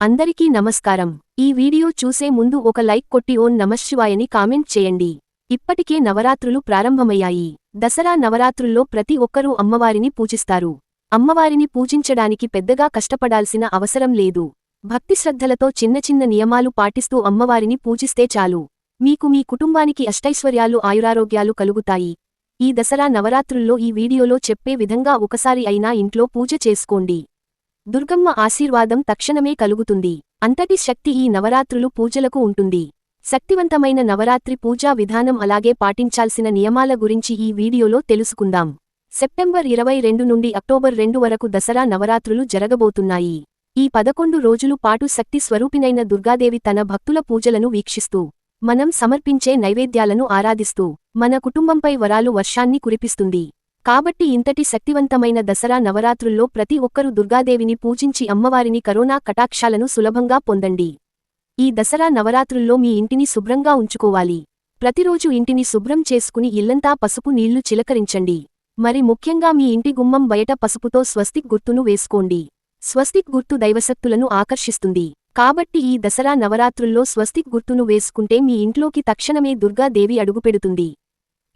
అందరికీ నమస్కారం. ఈ వీడియో చూసే ముందు ఒక లైక్ కొట్టి ఓన్ నమశివాయని కామెంట్ చేయండి. ఇప్పటికే నవరాత్రులు ప్రారంభమయ్యాయి. దసరా నవరాత్రుల్లో ప్రతి ఒక్కరూ అమ్మవారిని పూజిస్తారు. అమ్మవారిని పూజించడానికి పెద్దగా కష్టపడాల్సిన అవసరం లేదు. భక్తిశ్రద్ధలతో చిన్న చిన్న నియమాలు పాటిస్తూ అమ్మవారిని పూజిస్తే చాలు. మీకు మీ కుటుంబానికి అష్టైశ్వర్యాలు ఆయురారోగ్యాలు కలుగుతాయి. ఈ దసరా నవరాత్రుల్లో ఈ వీడియోలో చెప్పే విధంగా ఒకసారి అయినా ఇంట్లో పూజ చేసుకోండి. దుర్గమ్మ ఆశీర్వాదం తక్షణమే కలుగుతుంది. అంతటి శక్తి ఈ నవరాత్రులు పూజలకు ఉంటుంది. శక్తివంతమైన నవరాత్రి పూజా విధానం అలాగే పాటించాల్సిన నియమాల గురించి ఈ వీడియోలో తెలుసుకుందాం. సెప్టెంబర్ ఇరవై రెండు నుండి అక్టోబర్ రెండు వరకు దసరా నవరాత్రులు జరగబోతున్నాయి. ఈ పదకొండు రోజులు పాటు శక్తి స్వరూపినైన దుర్గాదేవి తన భక్తుల పూజలను వీక్షిస్తూ మనం సమర్పించే నైవేద్యాలను ఆరాధిస్తూ మన కుటుంబంపై వరాలు వర్షాన్ని కురిపిస్తుంది. కాబట్టి ఇంతటి శక్తివంతమైన దసరా నవరాత్రుల్లో ప్రతి ఒక్కరూ దుర్గాదేవిని పూజించి అమ్మవారిని కరోనా కటాక్షాలను సులభంగా పొందండి. ఈ దసరా నవరాత్రుల్లో మీ ఇంటిని శుభ్రంగా ఉంచుకోవాలి. ప్రతిరోజు ఇంటిని శుభ్రం చేసుకుని ఇల్లంతా పసుపు నీళ్ళు చిలకరించండి. మరి ముఖ్యంగా మీ ఇంటి గుమ్మం బయట పసుపుతో స్వస్తిక్ గుర్తును వేసుకోండి. స్వస్తిక్ గుర్తు దైవశక్తులను ఆకర్షిస్తుంది. కాబట్టి ఈ దసరా నవరాత్రుల్లో స్వస్తిక్ గుర్తును వేసుకుంటే మీ ఇంట్లోకి తక్షణమే దుర్గాదేవి అడుగుపెడుతుంది.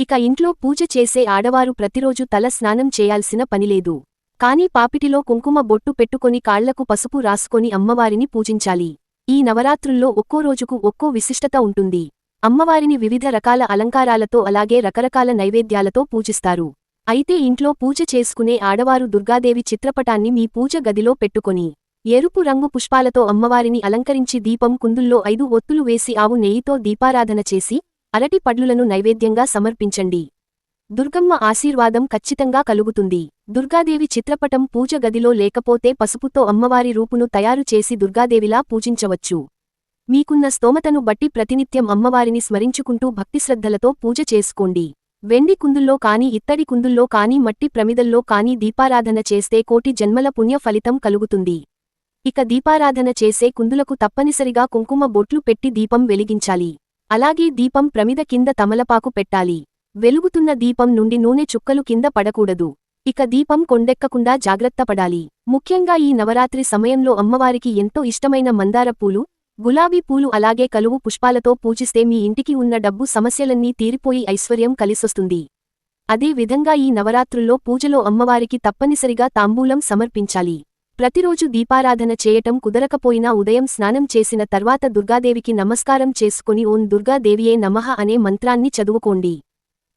ఇక ఇంట్లో పూజ చేసే ఆడవారు ప్రతిరోజు తల స్నానం చేయాల్సిన పనిలేదు కాని పాపిటిలో కుంకుమ బొట్టు పెట్టుకొని కాళ్ళకు పసుపు రాసుకొని అమ్మవారిని పూజించాలి. ఈ నవరాత్రుల్లో ఒక్కో రోజుకు ఒక్కో విశిష్టత ఉంటుంది. అమ్మవారిని వివిధ రకాల అలంకారాలతో అలాగే రకరకాల నైవేద్యాలతో పూజిస్తారు. అయితే ఇంట్లో పూజ చేసుకునే ఆడవారు దుర్గాదేవి చిత్రపటాన్ని మీ పూజ గదిలో పెట్టుకొని ఎరుపు రంగు పుష్పాలతో అమ్మవారిని అలంకరించి దీపం కుందుల్లో ఐదు ఒత్తులు వేసి ఆవు నెయ్యితో దీపారాధన చేసి అరటి పడ్లులను నైవేద్యంగా సమర్పించండి. దుర్గమ్మ ఆశీర్వాదం ఖచ్చితంగా కలుగుతుంది. దుర్గాదేవి చిత్రపటం పూజ గదిలో లేకపోతే పసుపుతో అమ్మవారి రూపును తయారు చేసి దుర్గాదేవిలా పూజించవచ్చు. మీకున్న స్తోమతను బట్టి ప్రతినిత్యం అమ్మవారిని స్మరించుకుంటూ భక్తిశ్రద్ధలతో పూజ చేసుకోండి. వెండి కుందుల్లో కాని ఇత్తడి కుందుల్లో కాని మట్టి ప్రమిదల్లో కాని దీపారాధన చేస్తే కోటి జన్మల పుణ్య ఫలితం కలుగుతుంది. ఇక దీపారాధన చేసే కుందులకు తప్పనిసరిగా కుంకుమ బొట్లు పెట్టి దీపం వెలిగించాలి. అలాగే దీపం ప్రమిద కింద తమలపాకు పెట్టాలి. వెలుగుతున్న దీపం నుండి నూనె చుక్కలు కింద పడకూడదు. ఇక దీపం కొండెక్కకుండా జాగ్రత్తపడాలి ముఖ్యంగా ఈ నవరాత్రి సమయంలో అమ్మవారికి ఎంతో ఇష్టమైన మందార పూలు గులాబీ పూలు అలాగే కలువు పుష్పాలతో పూజిస్తే మీ ఇంటికి ఉన్న డబ్బు సమస్యలన్నీ తీరిపోయి ఐశ్వర్యం కలిసొస్తుంది. అదే విధంగా ఈ నవరాత్రుల్లో పూజలో అమ్మవారికి తప్పనిసరిగా తాంబూలం సమర్పించాలి. ప్రతిరోజు దీపారాధన చేయటం కుదరకపోయినా ఉదయం స్నానం చేసిన తర్వాత దుర్గాదేవికి నమస్కారం చేసుకుని ఓం దుర్గాదేవియే నమః అనే మంత్రాన్ని చదువుకోండి.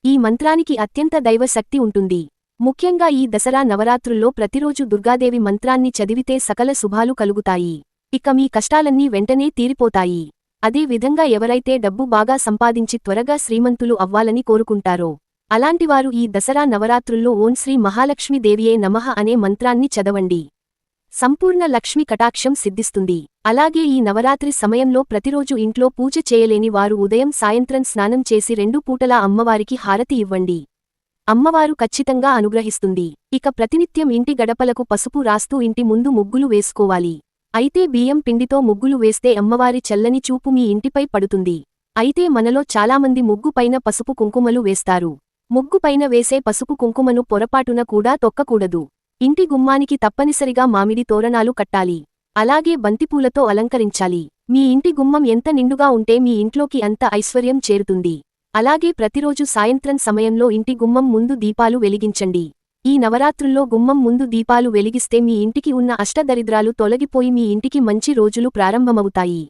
ఈ మంత్రానికి అత్యంత దైవ శక్తి ఉంటుంది. ముఖ్యంగా ఈ దసరా నవరాత్రుల్లో ప్రతిరోజు దుర్గాదేవి మంత్రాన్ని చదివితే సకల శుభాలు కలుగుతాయి. ఇక మీ కష్టాలన్నీ వెంటనే తీరిపోతాయి. అదే విధంగా ఎవరైతే డబ్బు బాగా సంపాదించి త్వరగా శ్రీమంతులు అవ్వాలని కోరుకుంటారో అలాంటివారు ఈ దసరా నవరాత్రుల్లో ఓం శ్రీ మహాలక్ష్మీదేవియే నమః అనే మంత్రాన్ని చదవండి. సంపూర్ణ లక్ష్మి కటాక్షం సిద్ధిస్తుంది. అలాగే ఈ నవరాత్రి సమయంలో ప్రతిరోజు ఇంట్లో పూజ చేయలేని వారు ఉదయం సాయంత్రం స్నానం చేసి రెండు పూటలా అమ్మవారికి హారతి ఇవ్వండి. అమ్మవారు ఖచ్చితంగా అనుగ్రహిస్తుంది. ఇక ప్రతినిత్యం ఇంటి గడపలకు పసుపు రాస్తూ ఇంటి ముందు ముగ్గులు వేసుకోవాలి. అయితే బియ్యం పిండితో ముగ్గులు వేస్తే అమ్మవారి చల్లని చూపు మీ ఇంటిపై పడుతుంది. అయితే మనలో చాలామంది ముగ్గుపైన పసుపు కుంకుమలు వేస్తారు. ముగ్గుపైన వేసే పసుపు కుంకుమను పొరపాటున కూడా తొక్కకూడదు. ఇంటి గుమ్మానికి తప్పనిసరిగా మామిడి తోరణాలు కట్టాలి. అలాగే బంతిపూలతో అలంకరించాలి. మీ ఇంటి గుమ్మం ఎంత నిండుగా ఉంటే మీ ఇంట్లోకి అంత ఐశ్వర్యం చేరుతుంది. అలాగే ప్రతిరోజు సాయంత్రం సమయంలో ఇంటి గుమ్మం ముందు దీపాలు వెలిగించండి. ఈ నవరాత్రుల్లో గుమ్మం ముందు దీపాలు వెలిగిస్తే మీ ఇంటికి ఉన్న అష్టదరిద్రాలు తొలగిపోయి మీ ఇంటికి మంచి రోజులు ప్రారంభమవుతాయి.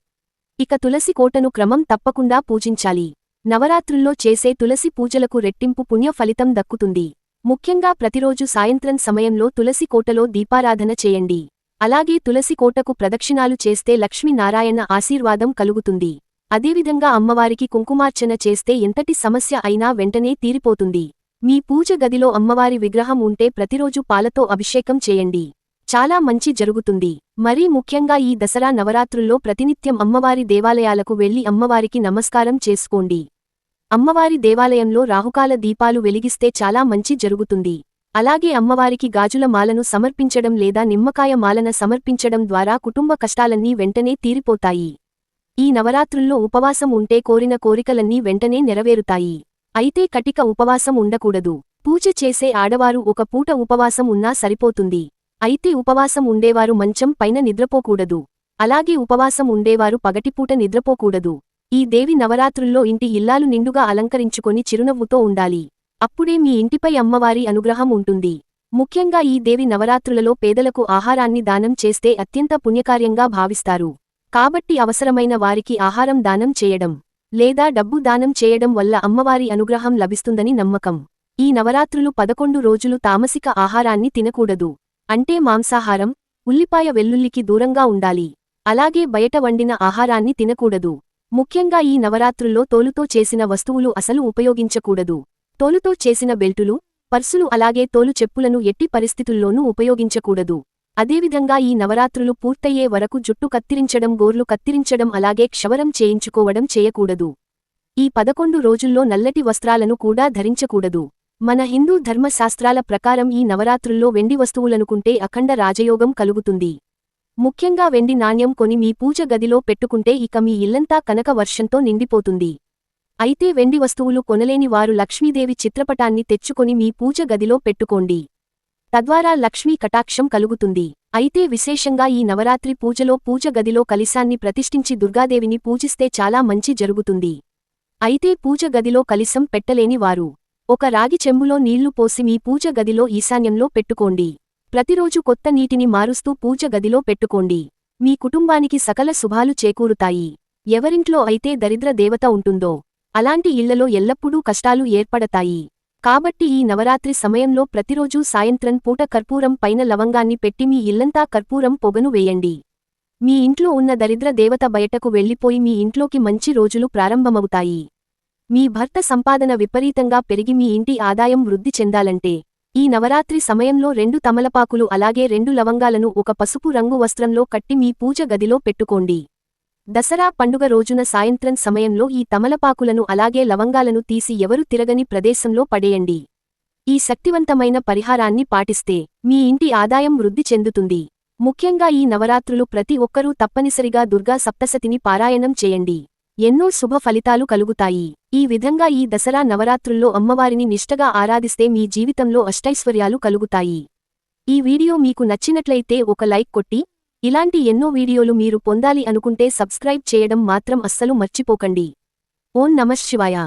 ఇక తులసి కోటను క్రమం తప్పకుండా పూజించాలి. నవరాత్రుల్లో చేసే తులసి పూజలకు రెట్టింపు పుణ్య ఫలితం దక్కుతుంది. ముఖ్యంగా ప్రతిరోజు సాయంత్రం సమయంలో తులసి కోటలో దీపారాధన చేయండి. అలాగే తులసి కోటకు ప్రదక్షిణాలు చేస్తే లక్ష్మీనారాయణ ఆశీర్వాదం కలుగుతుంది. అదేవిధంగా అమ్మవారికి కుంకుమార్చన చేస్తే ఎంతటి సమస్య అయినా వెంటనే తీరిపోతుంది. మీ పూజ గదిలో అమ్మవారి విగ్రహం ఉంటే ప్రతిరోజు పాలతో అభిషేకం చేయండి. చాలా మంచి జరుగుతుంది. మరీ ముఖ్యంగా ఈ దసరా నవరాత్రుల్లో ప్రతినిత్యం అమ్మవారి దేవాలయాలకు వెళ్ళి అమ్మవారికి నమస్కారం చేసుకోండి. అమ్మవారి దేవాలయంలో రాహుకాల దీపాలు వెలిగిస్తే చాలా మంచి జరుగుతుంది. అలాగే అమ్మవారికి గాజుల మాలను సమర్పించడం లేదా నిమ్మకాయ మాలన సమర్పించడం ద్వారా కుటుంబ కష్టాలన్నీ వెంటనే తీరిపోతాయి. ఈ నవరాత్రుల్లో ఉపవాసం ఉంటే కోరిన కోరికలన్నీ వెంటనే నెరవేరుతాయి. అయితే కటిక ఉపవాసం ఉండకూడదు. పూజ చేసే ఆడవారు ఒక పూట ఉపవాసం ఉన్నా సరిపోతుంది. అయితే ఉపవాసం ఉండేవారు మంచం పైన నిద్రపోకూడదు. అలాగే ఉపవాసం ఉండేవారు పగటిపూట నిద్రపోకూడదు. ఈ దేవి నవరాత్రుల్లో ఇంటి ఇల్లాలు నిండుగా అలంకరించుకొని చిరునవ్వుతో ఉండాలి. అప్పుడే మీ ఇంటిపై అమ్మవారి అనుగ్రహం ఉంటుంది. ముఖ్యంగా ఈ దేవి నవరాత్రులలో పేదలకు ఆహారాన్ని దానం చేస్తే అత్యంత పుణ్యకార్యంగా భావిస్తారు. కాబట్టి అవసరమైన వారికి ఆహారం దానం చేయడం లేదా డబ్బు దానం చేయడం వల్ల అమ్మవారి అనుగ్రహం లభిస్తుందని నమ్మకం. ఈ నవరాత్రులు పదకొండు రోజులు తామసిక ఆహారాన్ని తినకూడదు. అంటే మాంసాహారం ఉల్లిపాయ వెల్లుల్లికి దూరంగా ఉండాలి. అలాగే బయట వండిన ఆహారాన్ని తినకూడదు. ముఖ్యంగా ఈ నవరాత్రుల్లో తోలుతో చేసిన వస్తువులు అసలు ఉపయోగించకూడదు. తోలుతో చేసిన బెల్టులు పర్సులు అలాగే తోలు చెప్పులను ఎట్టి పరిస్థితుల్లోనూ ఉపయోగించకూడదు. అదేవిధంగా ఈ నవరాత్రులు పూర్తయ్యే వరకు జుట్టు కత్తిరించడం గోర్లు కత్తిరించడం అలాగే క్షవరం చేయించుకోవడం చేయకూడదు. ఈ పదకొండు రోజుల్లో నల్లటి వస్త్రాలను కూడా ధరించకూడదు. మన హిందూ ధర్మశాస్త్రాల ప్రకారం ఈ నవరాత్రుల్లో వెండి వస్తువులనుకుంటే అఖండ రాజయోగం కలుగుతుంది. ముఖ్యంగా వెండి నాణ్యం కొని మీ పూజ గదిలో పెట్టుకుంటే ఇక మీ ఇల్లంతా కనక వర్షంతో నిండిపోతుంది. అయితే వెండి వస్తువులు కొనలేని వారు లక్ష్మీదేవి చిత్రపటాన్ని తెచ్చుకొని మీ పూజ గదిలో పెట్టుకోండి. తద్వారా లక్ష్మీ కటాక్షం కలుగుతుంది. అయితే విశేషంగా ఈ నవరాత్రి పూజలో పూజ గదిలో కలిశాన్ని ప్రతిష్ఠించి దుర్గాదేవిని పూజిస్తే చాలా మంచి జరుగుతుంది. అయితే పూజ గదిలో కలిసం పెట్టలేని వారు. ఒక రాగి చెంబులో నీళ్ళు పోసి మీ పూజ గదిలో ఈశాన్యంలో పెట్టుకోండి. ప్రతిరోజు కొత్త నీటిని మారుస్తూ పూజ గదిలో పెట్టుకోండి. మీ కుటుంబానికి సకల శుభాలు చేకూరుతాయి. ఎవరింట్లో అయితే దరిద్ర దేవత ఉంటుందో అలాంటి ఇళ్ళలో ఎల్లప్పుడూ కష్టాలు ఏర్పడతాయి. కాబట్టి ఈ నవరాత్రి సమయంలో ప్రతిరోజూ సాయంత్రం పూట కర్పూరం పైన లవంగాన్ని పెట్టి మీ ఇల్లంతా కర్పూరం పొగను వేయండి. మీ ఇంట్లో ఉన్న దరిద్ర దేవత బయటకు వెళ్ళిపోయి మీ ఇంట్లోకి మంచి రోజులు ప్రారంభమవుతాయి. మీ భర్త సంపాదన విపరీతంగా పెరిగి మీ ఇంటి ఆదాయం వృద్ధి చెందాలంటే ఈ నవరాత్రి సమయంలో రెండు తమలపాకులు అలాగే రెండు లవంగాలను ఒక పసుపు రంగు వస్త్రంలో కట్టి మీ పూజ గదిలో పెట్టుకోండి. దసరా పండుగ రోజున సాయంత్రం సమయంలో ఈ తమలపాకులను అలాగే లవంగాలను తీసి ఎవరు తిరగని ప్రదేశంలో పడేయండి. ఈ శక్తివంతమైన పరిహారాన్ని పాటిస్తే మీ ఇంటి ఆదాయం వృద్ధి చెందుతుంది. ముఖ్యంగా ఈ నవరాత్రులు ప్రతి ఒక్కరూ తప్పనిసరిగా దుర్గా సప్తసతిని పారాయణం చేయండి. ఎన్నో శుభ ఫలితాలు కలుగుతాయి. ఈ విధంగా ఈ దసరా నవరాత్రుల్లో అమ్మవారిని నిష్టగా ఆరాధిస్తే మీ జీవితంలో అష్టైశ్వర్యాలు కలుగుతాయి. ఈ వీడియో మీకు నచ్చినట్లయితే ఒక లైక్ కొట్టి ఇలాంటి ఎన్నో వీడియోలు మీరు పొందాలి అనుకుంటే సబ్స్క్రైబ్ చేయడం మాత్రం అస్సలు మర్చిపోకండి. ఓం నమఃశివాయ